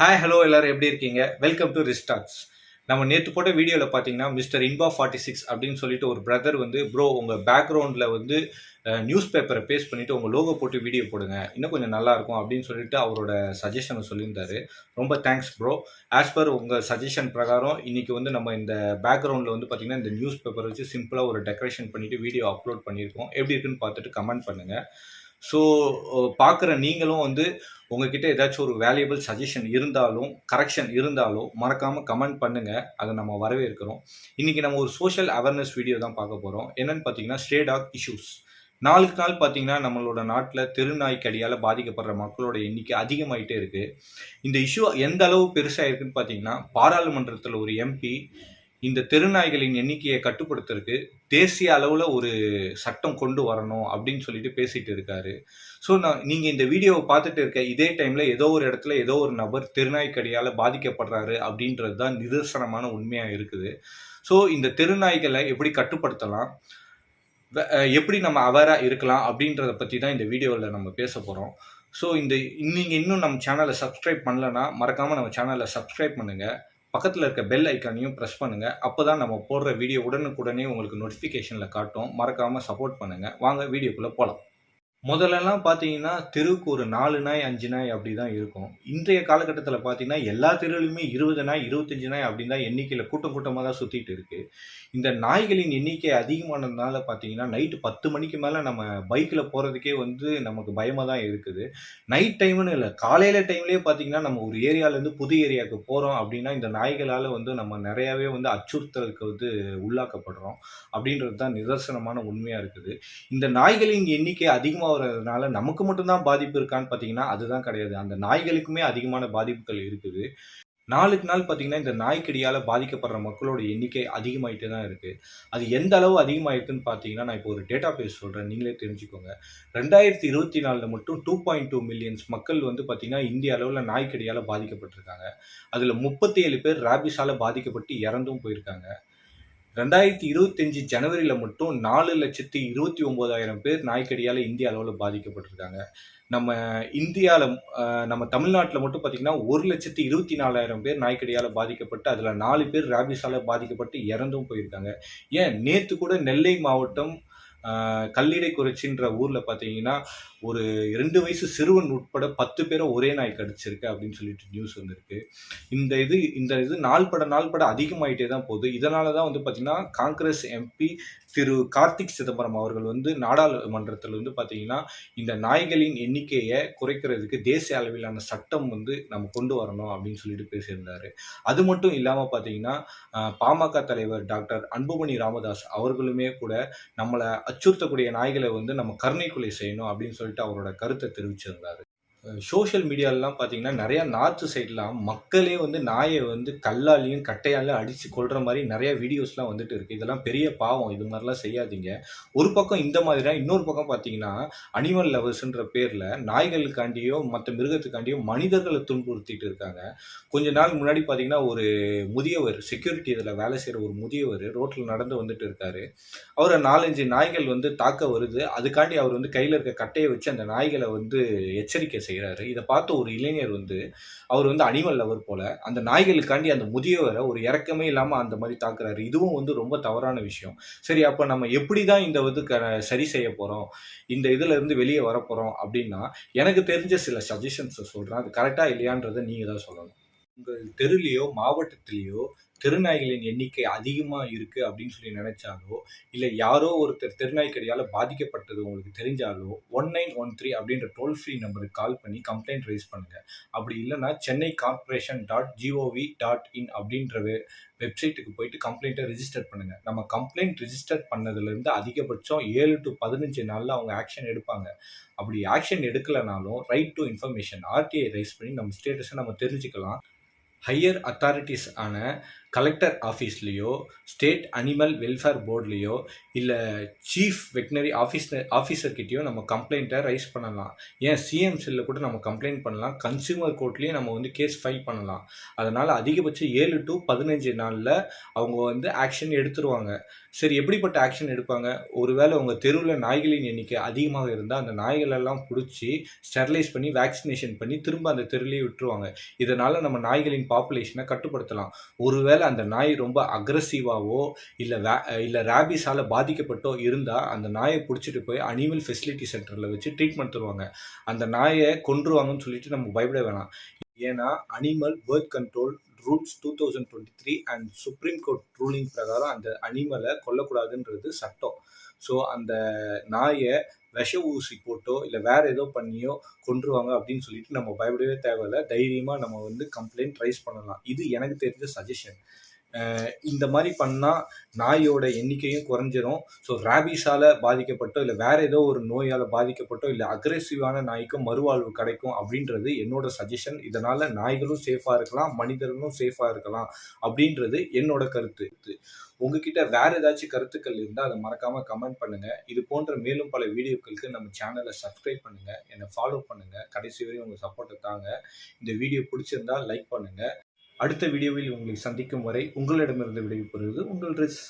Hi hello எல்லாரும். எப்படி இருக்கீங்க? வெல்கம் டு ரிஸ்டாக்ஸ் நம்ம நேற்று போட்ட வீடியோவில் பார்த்தீங்கன்னா மிஸ்டர் இன்பா ஃபார்ட்டி சிக்ஸ் அப்படின்னு சொல்லிட்டு ஒரு பிரதர் வந்து ப்ரோ உங்கள் பேக்ரவுண்டில் வந்து நியூஸ் பேப்பரை பேஸ்ட் பண்ணிவிட்டு உங்கள் லோகோ போட்டு வீடியோ போடுங்க. இன்னும் கொஞ்சம் நல்லாயிருக்கும் அப்படின்னு சொல்லிட்டு அவரோட சஜஷனை சொல்லியிருந்தாரு. ரொம்ப தேங்க்ஸ் ப்ரோ ஆஸ் பர் உங்கள் சஜஷன் பிரகாரம் இன்றைக்கி வந்து நம்ம இந்த பேக்ரவுண்டில் வந்து பார்த்தீங்கன்னா இந்த நியூஸ் பேப்பர் வச்சு சிம்பிளாக ஒரு டெக்கரேஷன் பண்ணிவிட்டு வீடியோ அப்லோட் பண்ணியிருக்கோம். எப்படி இருக்குன்னு பார்த்துட்டு கமெண்ட் பண்ணுங்கள் ஸோ பார்க்குற நீங்களும் வந்து உங்ககிட்ட ஏதாச்சும் ஒரு வேல்யூபிள் சஜஷன் இருந்தாலும் கரெக்ஷன் இருந்தாலும் மறக்காமல் கமெண்ட் பண்ணுங்கள் அதை நம்ம வரவேற்கிறோம். இன்றைக்கி நம்ம ஒரு சோஷியல் அவேர்னஸ் வீடியோ தான் பார்க்க போகிறோம் என்னென்னு பார்த்தீங்கன்னா ஸ்டே டாக் இஷ்யூஸ் நாளுக்கு நாள் பார்த்தீங்கன்னா நம்மளோட நாட்டில் தெருநாய்க்கடியால் பாதிக்கப்படுற மக்களோட எண்ணிக்கை அதிகமாயிட்டே இருக்குது இந்த இஷ்யூ எந்த அளவு பெருசாக இருக்குன்னு பார்த்தீங்கன்னா பாராளுமன்றத்தில் ஒரு எம்பி இந்த தெருநாய்களின் எண்ணிக்கையை கட்டுப்படுத்துறதுக்கு தேசிய அளவில் ஒரு சட்டம் கொண்டு வரணும் அப்படின்னு சொல்லிட்டு பேசிட்டு இருக்காரு. ஸோ நான் நீங்கள் இந்த வீடியோவை பார்த்துட்டு இருக்க இதே டைமில் ஏதோ ஒரு இடத்துல ஏதோ ஒரு நபர் தெருநாய்க்கடியால் பாதிக்கப்படுறாரு அப்படின்றது தான் நிதர்சனமான உண்மையாக இருக்குது. ஸோ இந்த தெருநாய்களை எப்படி கட்டுப்படுத்தலாம்? வே- எப்படி நம்ம அவேராக இருக்கலாம் அப்படின்றத பற்றி தான் இந்த வீடியோவில் நம்ம பேச போகிறோம் ஸோ இந்த நீங்கள் இன்னும் நம்ம சேனலை சப்ஸ்கிரைப் பண்ணலன்னா மறக்காமல் நம்ம சேனலை சப்ஸ்கிரைப் பண்ணுங்கள் பக்கத்தில் இருக்க பெல் ஐக்கானையும் ப்ரெஸ் பண்ணுங்கள் அப்போ தான் நம்ம போடுற வீடியோ உடனுக்குடனே உங்களுக்கு நோட்டிஃபிகேஷனில் காட்டும். மறக்காமல் சப்போர்ட் பண்ணுங்கள் வாங்க வீடியோக்குள்ளே போகலாம் முதல்லலாம் பார்த்தீங்கன்னா தெருவுக்கு ஒரு நாலு நாய் அஞ்சு நாய் அப்படி தான் இருக்கும். இன்றைய காலகட்டத்தில் பார்த்தீங்கன்னா எல்லா தெருவிலுமே இருபது நாய் இருபத்தஞ்சு நாய் அப்படின்னு தான் எண்ணிக்கையில் கூட்டம் கூட்டமாக தான் சுற்றிட்டு இருக்குது இந்த நாய்களின் எண்ணிக்கை அதிகமானதுனால பார்த்தீங்கன்னா நைட்டு பத்து மணிக்கு மேலே நம்ம பைக்கில் போகிறதுக்கே வந்து நமக்கு பயமாக தான் இருக்குது. நைட் டைம்னு இல்லை காலையில் டைம்லேயே பார்த்தீங்கன்னா நம்ம ஒரு ஏரியாவிலேருந்து புது ஏரியாவுக்கு போகிறோம் அப்படின்னா இந்த நாய்களால் வந்து நம்ம நிறையாவே வந்து அச்சுறுத்தலுக்கு வந்து உள்ளாக்கப்படுறோம் அப்படின்றது தான் நிதர்சனமான உண்மையாக இருக்குது. இந்த நாய்களின் எண்ணிக்கை அதிகமாக அதிகமாகிறதுனால நமக்கு மட்டும்தான் பாதிப்பு இருக்கான்னு பார்த்தீங்கன்னா அதுதான் கிடையாது. அந்த நாய்களுக்குமே அதிகமான பாதிப்புகள் இருக்குது. நாளுக்கு நாள் பார்த்தீங்கன்னா இந்த நாய்க்கடியால் பாதிக்கப்படுற மக்களோட எண்ணிக்கை அதிகமாயிட்டே தான் இருக்குது அது எந்த அளவு அதிகமாயிருக்குன்னு பார்த்தீங்கன்னா நான் இப்போ ஒரு டேட்டா பேஸ் சொல்கிறேன் நீங்களே தெரிஞ்சுக்கோங்க. ரெண்டாயிரத்தி இருபத்தி நாலில் மட்டும் டூ பாயிண்ட் டூ மில்லியன்ஸ் மக்கள் வந்து பார்த்தீங்கன்னா இந்திய அளவில் நாய்க்கடியால் பாதிக்கப்பட்டிருக்காங்க. அதில் முப்பத்தி ஏழு பேர் ராபிஸால் பாதிக்கப்பட்டு இறந்தும் போயிருக்காங்க. ரெண்டாயிரத்தி இருபத்தஞ்சி ஜனவரியில் மட்டும் நாலு லட்சத்தி இருபத்தி ஒம்போதாயிரம் பேர் நாய்க்கடியால் இந்திய அளவில் பாதிக்கப்பட்டிருக்காங்க. நம்ம இந்தியாவில் நம்ம தமிழ்நாட்டில் மட்டும் பார்த்திங்கன்னா ஒரு லட்சத்தி இருபத்தி நாலாயிரம் பேர் நாய்க்கடியால் பாதிக்கப்பட்டு அதில் நாலு பேர் ரேபிஸால் பாதிக்கப்பட்டு இறந்தும் போயிருக்காங்க. ஏன்? நேற்று கூட நெல்லை மாவட்டம் கல்லீடை குறிச்சின்ற ஊரில் பார்த்தீங்கன்னா ஒரு ரெண்டு வயசு சிறுவன் உட்பட பத்து பேரை ஒரே நாய் கடிச்சிருக்கு அப்படின்னு சொல்லிட்டு நியூஸ் வந்திருக்கு. இந்த இது இந்த இது நாள்பட நாள்பட அதிகமாயிட்டே தான் போகுது. இதனால தான் வந்து பார்த்தீங்கன்னா காங்கிரஸ் எம்பி திரு கார்த்திக் சிதம்பரம் அவர்கள் வந்து நாடாளுமன்றத்தில் வந்து பார்த்தீங்கன்னா இந்த நாய்களின் எண்ணிக்கையை குறைக்கிறதுக்கு தேசிய அளவிலான சட்டம் வந்து நம்ம கொண்டு வரணும் அப்படின்னு சொல்லிட்டு பேசியிருந்தார். அது மட்டும் இல்லாமல் பார்த்தீங்கன்னா பாமக தலைவர் டாக்டர் அன்புமணி ராமதாஸ் அவர்களுமே கூட நம்மளை அச்சுறுத்தக்கூடிய நாய்களை வந்து நம்ம கருணைக்குலை செய்யணும் அப்படின்னு சொல்லிட்டு அவரோட கருத்தை தெரிவிச்சிருந்தாரு. சோஷியல் மீடியாலலாம் பார்த்தீங்கன்னா நிறையா நார்த்து சைட்லாம் மக்களே வந்து நாயை வந்து கல்லாலையும் கட்டையாலையும் அடித்து கொள்கிற மாதிரி நிறையா வீடியோஸ்லாம் வந்துட்டு இருக்குது இதெல்லாம் பெரிய பாவம். இது மாதிரிலாம் செய்யாதீங்க. ஒரு பக்கம் இந்த மாதிரிலாம் இன்னொரு பக்கம் பார்த்தீங்கன்னா அனிமல் லவர்ஸ்ன்ற பேரில் நாய்களுக்காண்டியோ மற்ற மிருகத்துக்காண்டியோ மனிதர்களை துன்புறுத்திட்டு இருக்காங்க. கொஞ்ச நாள் முன்னாடி பார்த்தீங்கன்னா ஒரு முதியவர் செக்யூரிட்டி இதில் வேலை செய்கிற ஒரு முதியவர் ரோட்டில் நடந்து வந்துட்டு இருக்காரு. அவரை நாலஞ்சு நாய்கள் வந்து தாக்க வருது. அதுக்காண்டி அவர் வந்து கையில் இருக்க கட்டையை வச்சு அந்த நாய்களை வந்து எச்சரிக்கை செய்கிறாரு இதை பார்த்த ஒரு இளைஞர் வந்து அவர் வந்து அனிமல் லவர் போல அந்த நாய்களுக்காண்டி அந்த முதியவரை ஒரு இறக்கமே இல்லாமல் அந்த மாதிரி தாக்குறாரு. இதுவும் வந்து ரொம்ப தவறான விஷயம். சரி அப்போ நம்ம எப்படி தான் இந்த வந்து க சரி செய்ய போகிறோம் இந்த இதில் இருந்து வெளியே வரப்போகிறோம் அப்படின்னா எனக்கு தெரிஞ்ச சில சஜஷன்ஸை சொல்கிறேன் அது கரெக்டாக இல்லையான்றதை நீங்கள் தான் சொல்லணும். உங்கள் தெருலையோ மாவட்டத்திலேயோ தெருநாய்களின் எண்ணிக்கை அதிகமாக இருக்குது அப்படின்னு சொல்லி நினைச்சாலோ இல்லை யாரோ ஒருத்தர் தெருநாய்க்கடியால் பாதிக்கப்பட்டது உங்களுக்கு தெரிஞ்சாலோ ஒன் நைன் ஒன் த்ரீ அப்படின்ற டோல் ஃப்ரீ நம்பருக்கு கால் பண்ணி கம்ப்ளைண்ட் ரைஸ் பண்ணுங்கள் அப்படி இல்லைன்னா Chennai corporation dot G O V dot in அப்படின்ற வெ வெப்சைட்டுக்கு போயிட்டு கம்ப்ளைண்ட்டை ரிஜிஸ்டர் பண்ணுங்கள் நம்ம கம்ப்ளைண்ட் ரிஜிஸ்டர் பண்ணதுலேருந்து அதிகபட்சம் ஏழு டு பதினஞ்சு நாளில் அவங்க ஆக்ஷன் எடுப்பாங்க. அப்படி action எடுக்கலைனாலும் right to information RTI raise பண்ணி நம்ம ஸ்டேட்டஸை நம்ம தெரிஞ்சுக்கலாம். ஹையர் அத்தாரிட்டிஸ் ஆன கலெக்டர் ஆஃபீஸ்லேயோ ஸ்டேட் அனிமல் வெல்ஃபேர் போர்ட்லேயோ இல்லை சீஃப் வெட்டினரி ஆஃபீஸர் ஆஃபீஸர்கிட்டயோ நம்ம கம்ப்ளைண்ட்டை ரைஸ் பண்ணலாம். ஏன் சிஎம் செல்லில் கூட நம்ம கம்ப்ளைண்ட் பண்ணலாம். கன்சியூமர் கோர்ட்லேயும் நம்ம வந்து கேஸ் ஃபைல் பண்ணலாம். அதனால் அதிகபட்சம் ஏழு டு பதினஞ்சு நாளில் அவங்க வந்து ஆக்ஷன் எடுத்துருவாங்க. சரி எப்படிப்பட்ட ஆக்ஷன் எடுப்பாங்க? ஒருவேளை உங்கள் தெருவில் நாய்களின் எண்ணிக்கை அதிகமாக இருந்தால் அந்த நாய்களெல்லாம் பிடிச்சி ஸ்டெர்லைஸ் பண்ணி வேக்சினேஷன் பண்ணி திரும்ப அந்த தெருவிலேயே விட்டுருவாங்க. இதனால் நம்ம நாய்களின் பாப்புலேஷனை கட்டுப்படுத்தலாம். ஒருவேளை அந்த நாய் ரொம்ப அக்ரஸிவாவோ இல்லை வே இல்லை ரேபிஸால் பாதிக்கப்பட்டோ இருந்தால் அந்த நாயை பிடிச்சிட்டு போய் அனிமல் ஃபெசிலிட்டி சென்டரில் வச்சு ட்ரீட்மெண்ட் தருவாங்க. அந்த நாயை கொன்றுவாங்கன்னு சொல்லிட்டு நம்ம பயப்பட வேணாம். ஏன்னா animal birth control rules two thousand twenty three and Supreme Court ruling பிரகாரம் அந்த அனிமலை கொல்லக்கூடாதுன்றது சட்டம். ஸோ அந்த நாயை விஷ ஊசி போட்டோ இல்லை வேற ஏதோ பண்ணியோ கொன்றுவாங்க அப்படின்னு சொல்லிட்டு நம்ம பயப்படவே தேவையில்ல. தைரியமாக நம்ம வந்து கம்ப்ளைண்ட் ரைஸ் பண்ணலாம். இது எனக்கு தெரிஞ்ச சஜஷன் இந்த மாதிரி பண்ணால் நாயோட எண்ணிக்கையும் குறைஞ்சிரும். ஸோ ரேபிஸால் பாதிக்கப்பட்டோ இல்லை வேற ஏதோ ஒரு நோயால் பாதிக்கப்பட்டோ இல்லை அக்ரெசிவான நாய்க்கும் மறுவாழ்வு கிடைக்கும் அப்படின்றது என்னோட சஜஷன் இதனால் நாய்களும் சேஃபாக இருக்கலாம் மனிதர்களும் சேஃபாக இருக்கலாம் அப்படின்றது என்னோட கருத்து. உங்ககிட்ட வேற ஏதாச்சும் கருத்துக்கள் இருந்தால் அதை மறக்காம கமெண்ட் பண்ணுங்க. இது போன்ற மேலும் பல வீடியோக்களுக்கு நம்ம சேனலை சப்ஸ்கிரைப் பண்ணுங்க. என்னை ஃபாலோ பண்ணுங்க. கடைசி வரையும் உங்க சப்போர்ட்டை தாங்க. இந்த வீடியோ பிடிச்சிருந்தா லைக் பண்ணுங்க. அடுத்த வீடியோவில் உங்களை சந்திக்கும் வரை உங்களிடமிருந்து விடைபெறுவது உங்கள் ரிஸ்.